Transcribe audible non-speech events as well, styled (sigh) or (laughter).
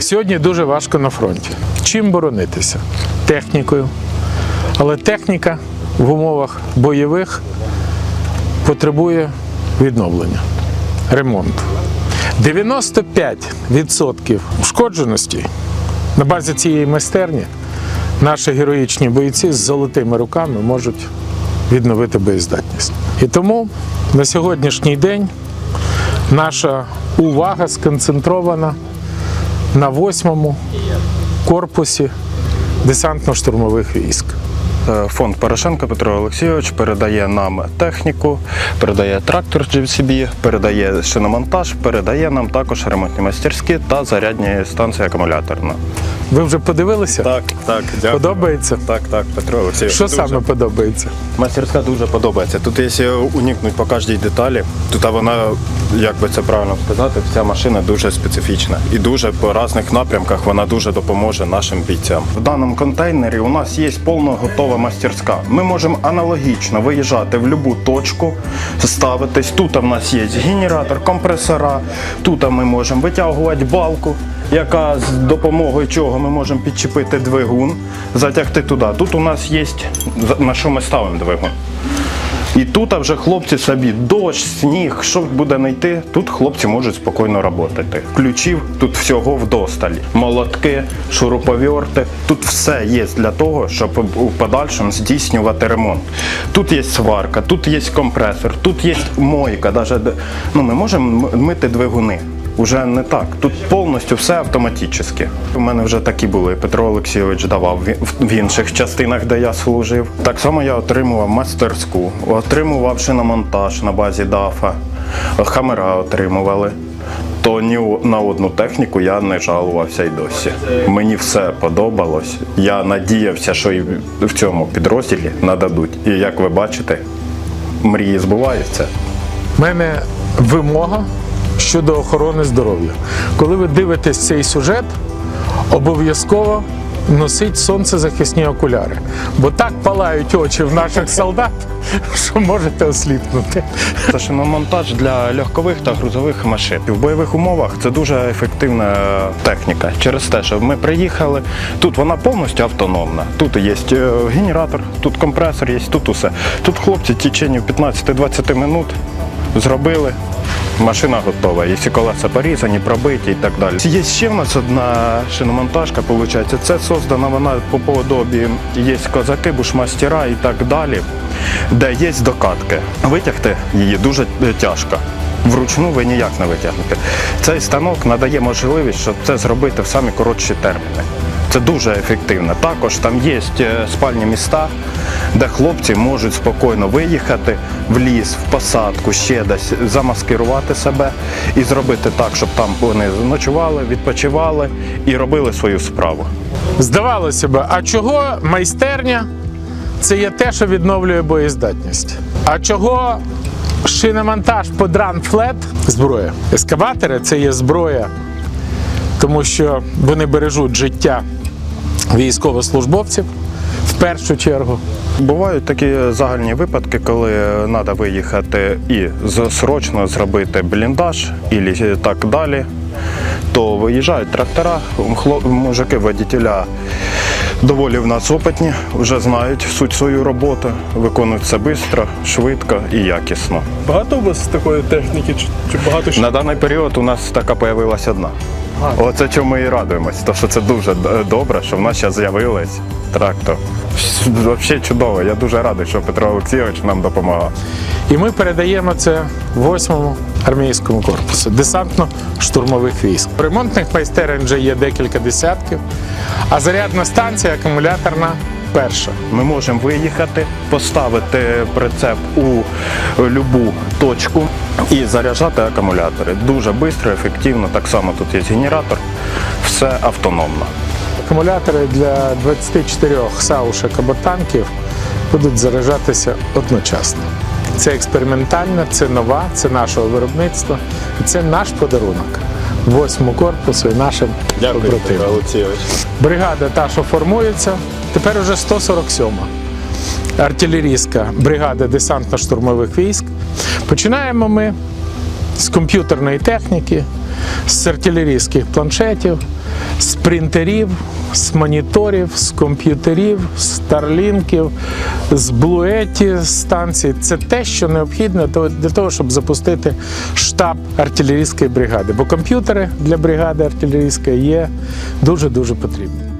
Сьогодні дуже важко на фронті. Чим боронитися? Технікою. Але техніка в умовах бойових потребує відновлення, ремонту. 95% ушкодженості на базі цієї майстерні наші героїчні бойці з золотими руками можуть відновити боєздатність. І тому на сьогоднішній день наша увага сконцентрована на восьмому корпусі десантно-штурмових військ. Е, Фонд Порошенка Петро Олексійович передає нам техніку, передає трактор GCB, передає шиномонтаж, передає нам також ремонтні майстерські та зарядні станції акумуляторна. Ви вже подивилися? Так, так, дякую. Подобається? Так, так, Петро Олексійович. Що дуже- саме подобається? Мастерська дуже подобається. Тут, якщо уникнути по кожній деталі, то вона, як би це правильно сказати, вся машина дуже специфічна. І дуже по різних напрямках вона дуже допоможе нашим бійцям. В даному контейнері у нас є повно готова мастерська. Ми можемо аналогічно виїжджати в будь-яку точку, ставитись. Тут у нас є генератор, компресора, тут ми можемо витягувати балку. Яка з допомогою чого ми можемо підчепити двигун, затягти туди. Тут у нас є на що ми ставимо двигун. І тут вже хлопці собі дощ, сніг, що буде знайти, тут хлопці можуть спокійно працювати. Ключів тут всього вдосталь. Молотки, шуруповерти. Тут все є для того, щоб у подальшому здійснювати ремонт. Тут є сварка, тут є компресор, тут є мойка. Даже, ну, ми можемо мити двигуни. Уже не так. Тут повністю все автоматично. У мене вже такі були. Петро Олексійович давав в інших частинах, де я служив. Так само я отримував мастерську, отримував шиномонтаж на базі ДАФа, хамера отримували. То ні на одну техніку я не жалувався й досі. Мені все подобалось. Я надіявся, що і в цьому підрозділі нададуть. І як ви бачите, мрії збуваються. У мене вимога щодо охорони здоров'я. Коли ви дивитесь цей сюжет, обов'язково носіть сонцезахисні окуляри, бо так палають очі в наших солдат, (laughs) що можете осліпнути. Це шиномонтаж для легкових та грузових машин. В бойових умовах це дуже ефективна техніка. Через те, що ми приїхали, тут вона повністю автономна. Тут є е, генератор, тут компресор є, тут усе. Тут хлопці в течение 15-20 минут зробили. Машина готова, якщо колеса порізані, пробиті і так далі. Є ще в нас одна шиномонтажка, виходить. Це создана вона по подобі. Є козаки, бушмастера і так далі, де є докатки. Витягти її дуже е, тяжко. Вручну ви ніяк не витягнете. Цей станок надає можливість, щоб це зробити в самі коротші терміни. Це дуже ефективно. Також там є е, спальні міста, де хлопці можуть спокійно виїхати в ліс, в посадку, ще десь, замаскирувати себе і зробити так, щоб там вони ночували, відпочивали і робили свою справу. Здавалося б, а чого майстерня це є те, що відновлює боєздатність? А чого шиномонтаж подран флет зброя? Ескаватори це є зброя, тому що вони бережуть життя військовослужбовців в першу чергу. Бувають такі загальні випадки, коли треба виїхати і срочно зробити бліндаж і так далі. То виїжджають трактора, мужики водітеля доволі в нас опитні, вже знають суть свою роботу, виконують це швидко, швидко і якісно. Багато у вас такої техніки, чи, багато що? На даний період у нас така появилась одна. Оце чому ми і радуємось, тому що це дуже добре, що в нас зараз з'явилась трактор. Взагалі чудово. Я дуже радий, що Петро Олексійович нам допомагав. І ми передаємо це восьмому армійському корпусу десантно-штурмових військ. Ремонтних майстерень вже є декілька десятків, а зарядна станція акумуляторна перша. Ми можемо виїхати, поставити прицеп у будь-яку точку і заряджати акумулятори. Дуже швидко, ефективно. Так само тут є генератор, все автономно. Акумулятори для 24 саушек або танків будуть заряджатися одночасно. Це експериментальна, це нова, це нашого виробництва. І це наш подарунок восьмому корпусу і нашим побратимам. Олексійович. Бригада та, що формується, тепер уже 147 артилерійська бригада десантно-штурмових військ. Починаємо ми з комп'ютерної техніки, з артилерійських планшетів, з принтерів, з моніторів, з комп'ютерів, з старлінків, з блуеті станцій. Це те, що необхідно для того, щоб запустити штаб артилерійської бригади. Бо комп'ютери для бригади артилерійської є дуже-дуже потрібні.